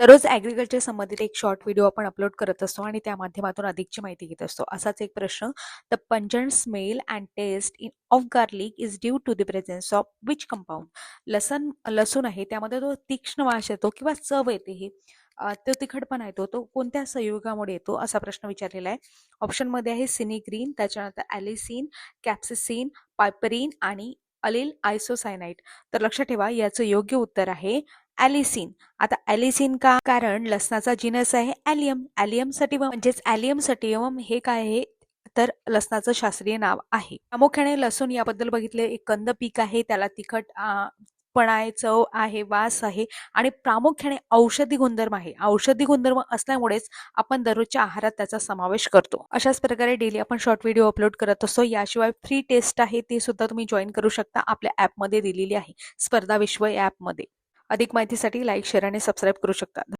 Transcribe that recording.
दररोज ॲग्रिकल्चर संबंधित एक शॉर्ट व्हिडिओ आपण अपलोड करत असतो आणि त्या माध्यमातून अधिकची माहिती घेत असतो. असाच एक प्रश्न the pungent smell and taste in of garlic is due to the presence of which compound लसण लसूण आहे त्यामध्ये तो तीक्ष्ण वास येतो किंवा चव येते ही. तो तिखटपणा येतो तो कोणत्या संयोगामुळे येतो असा प्रश्न विचारलेला आहे. ऑप्शनमध्ये आहे सिनिग्रीन त्याच्यानंतर ॲलिसिन कॅप्सिसिन पायपरीन आणि अलिल आयसोसायनाइट तर लक्षात ठेवा याचं योग्य उत्तर आहे ॲलिसिन. आता ॲलिसिन का? कारण लसणाचा जिनस आहे ॲलियम. ॲलियम सटिवम म्हणजेच ॲलियम सटिवम हे काय आहे? तर लसणाचं शास्त्रीय नाव आहे. प्रामुख्याने लसूण याबद्दल बघितले एक कंद पीक आहे त्याला तिखट आ, पण आहे चव आहे वास आहे आणि प्रामुख्याने औषधी गुणधर्म आहे. औषधी गुणधर्म असल्यामुळेच आपण दररोजच्या आहारात त्याचा समावेश करतो. अशाच प्रकारे डेली आपण शॉर्ट व्हिडिओ अपलोड करत असतो. याशिवाय फ्री टेस्ट आहे ते सुद्धा तुम्ही जॉईन करू शकता आपल्या ॲपमध्ये दिलेली आहे. स्पर्धा विश्व या ॲपमध्ये अधिक माहितीसाठी लाईक शेअर आणि सबस्क्राईब करू शकता.